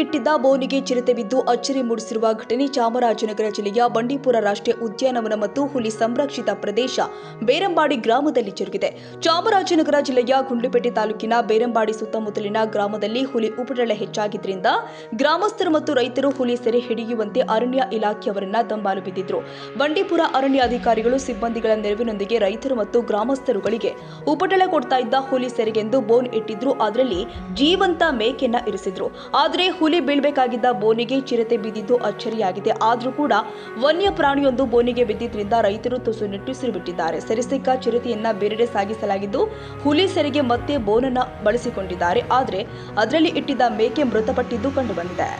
ಇಟ್ಟಿದ್ದ ಬೋನಿಗೆ ಚಿರತೆ ಬಿದ್ದು ಅಚ್ಚರಿ ಮೂಡಿಸಿರುವ ಘಟನೆ ಚಾಮರಾಜನಗರ ಜಿಲ್ಲೆಯ ಬಂಡೀಪುರ ರಾಷ್ಟ್ರೀಯ ಉದ್ಯಾನವನ ಮತ್ತು ಹುಲಿ ಸಂರಕ್ಷಿತ ಪ್ರದೇಶ ಬೇರಂಬಾಡಿ ಗ್ರಾಮದಲ್ಲಿ ಜರುಗಿದೆ. ಚಾಮರಾಜನಗರ ಜಿಲ್ಲೆಯ ಗುಂಡ್ಲುಪೇಟೆ ತಾಲೂಕಿನ ಬೇರಂಬಾಡಿ ಸುತ್ತಮುತ್ತಲಿನ ಗ್ರಾಮದಲ್ಲಿ ಹುಲಿ ಉಪಟಳ ಹೆಚ್ಚಾಗಿದ್ದರಿಂದ ಗ್ರಾಮಸ್ಥರು ಮತ್ತು ರೈತರು ಹುಲಿ ಸೆರೆ ಹಿಡಿಯುವಂತೆ ಅರಣ್ಯ ಇಲಾಖೆಯವರನ್ನ ದಂಬಾಲು ಬಿದ್ದಿದ್ರು. ಬಂಡೀಪುರ ಅರಣ್ಯ ಅಧಿಕಾರಿಗಳು ಸಿಬ್ಬಂದಿಗಳ ನೆರವಿನೊಂದಿಗೆ ರೈತರು ಮತ್ತು ಗ್ರಾಮಸ್ಥರುಗಳಿಗೆ ಉಪಟಳ ಕೊಡ್ತಾ ಇದ್ದ ಹುಲಿ ಸೆರೆಗೆಂದು ಬೋನ್ ಇಟ್ಟಿದ್ರು. ಅದರಲ್ಲಿ ಜೀವಂತ ಮೇಕೆನ್ನ ಇರಿಸಿದ್ರು. ಆದರೆ ಹುಲಿ ಬೀಳ್ಬೇಕಾಗಿದ್ದ ಬೋನಿಗೆ ಚಿರತೆ ಬಿದ್ದಿದ್ದು ಅಚ್ಚರಿಯಾಗಿದೆ. ಆದರೂ ಕೂಡ ವನ್ಯ ಪ್ರಾಣಿಯೊಂದು ಬೋನಿಗೆ ಬಿದ್ದಿದ್ದರಿಂದ ರೈತರು ತುಸು ನಿಟ್ಟುಸಿರು ಬಿಟ್ಟಿದ್ದಾರೆ ಸೆರೆಸಿಕ್ಕ ಚಿರತೆಯನ್ನ ಬೇರೆಡೆ ಸಾಗಿಸಲಾಗಿದ್ದು ಹುಲಿ ಸೆರೆಗೆ ಮತ್ತೆ ಬೋನನ್ನ ಬಳಸಿಕೊಂಡಿದ್ದಾರೆ. ಆದರೆ ಅದರಲ್ಲಿ ಇಟ್ಟಿದ್ದ ಮೇಕೆ ಮೃತಪಟ್ಟಿದ್ದು ಕಂಡುಬಂದಿದೆ.